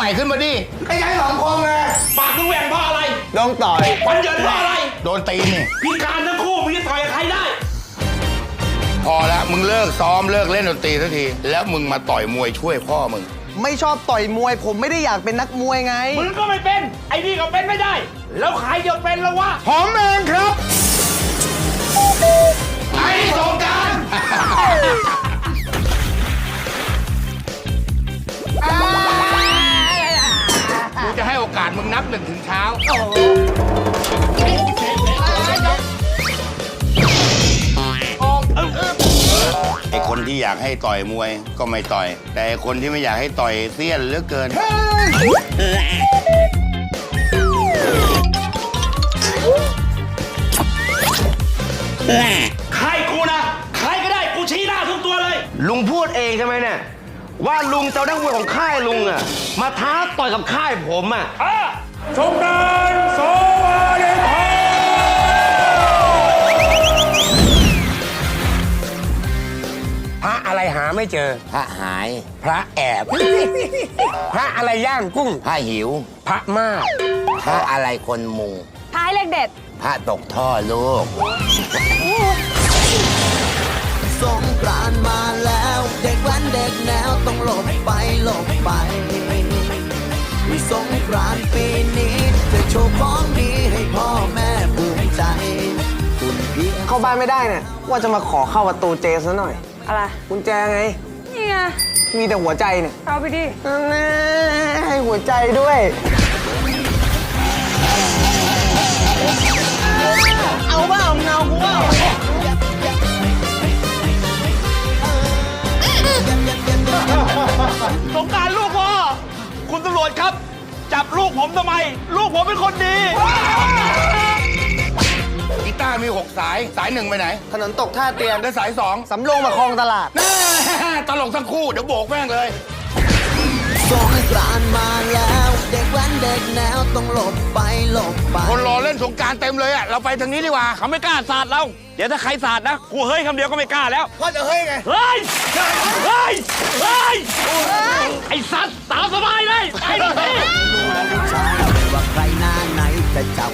ม่ขึ้นมาดิไอ้ยัยสองคมไงปากมึงแหว่งเพราะอะไรโดนต่อยฟันเหยินเพราะอะไร โดนตีนนี่พิการทั้งคู่มึงจะต่อยกับใครได้ พอแล้วมึงเลิกซ้อมเลิกเล่นดนตรีสักที แล้วมึงมาต่อยมวยช่วยพ่อมึง ไม่ชอบต่อยมวย ผมไม่ได้อยากเป็นนักมวยไง มึงก็ไม่เป็น ไอ้นี่ก็เป็นไม่ได้ แล้วใครจะเป็นแล้ววะผมเองครับ นับหนึ่งถึงเช้าไอคนที่อยากให้ต่อยมวยก็ไม่ต่อย แต่ไอ้คนที่ไม่อยากให้ต่อยเสี้ยนเหลือเกิน ใครกูนะ ใครก็ได้กูชี้หน้าทุกตัวเลย ลุงพูดเองใช่ไหมเนี่ย ว่าลุงจะเอานักมวยของค่ายลุงอะมาท้าต่อยกับค่ายผมอะส งกรารโซวาเลนไทน์พระอะไรหาไม่เจอ พระหาย พระแอบ พระอะไรย่างกุ้ง พระหิว พระมาก พระอะไรคนมุง ท้ายเลขเด็ด พระตกท่อลูก สงกรานต์มาแล้ว เด็กแว้นเด็กแนวต้องหลบไปหลบไปาบ้านไม่ได้เนี่ยว่าจะมาขอเข้าประตูเจซะหน่อยอะไรกุญแจไง นี่ไงมีแต่หัวใจเนี่ยเอาไปดิแน่ให้หัวใจด้วยเอาเปล่าเงากูเปล่าสงกรารลูกพ่อคุณตำรวจครับ จับลูกผมทำไม ลูกผมเป็นคนดีกีตาร์มีหก สายสายหนึ่งไปไหนถนนตกท่าเตียนแล้วสายสองสำโรงมาคลองตลาด แน่ตลกทั้งคู่เดี๋ยวโบกแม่งเลย สงกรานต์มาแล้ว เด็กแว้นเด็กแนวต้องหลบไปหลบไป คนรอเล่นสงกรารเต็มเลยอะเราไปทางนี้ดีกว่าเขาไม่กล้าสาดเรา เดี๋ยวถ้าใครสาดนะกูเฮ้ยคำเดียวก็ไม่กล้าแล้ว ว่าจะเฮ้ยไง เฮ้ย เฮ้ย เฮ้ย ไอ้สัตว์ตามสบายเลย ไปดิว่าใครหน้าไหนจะจับแยบ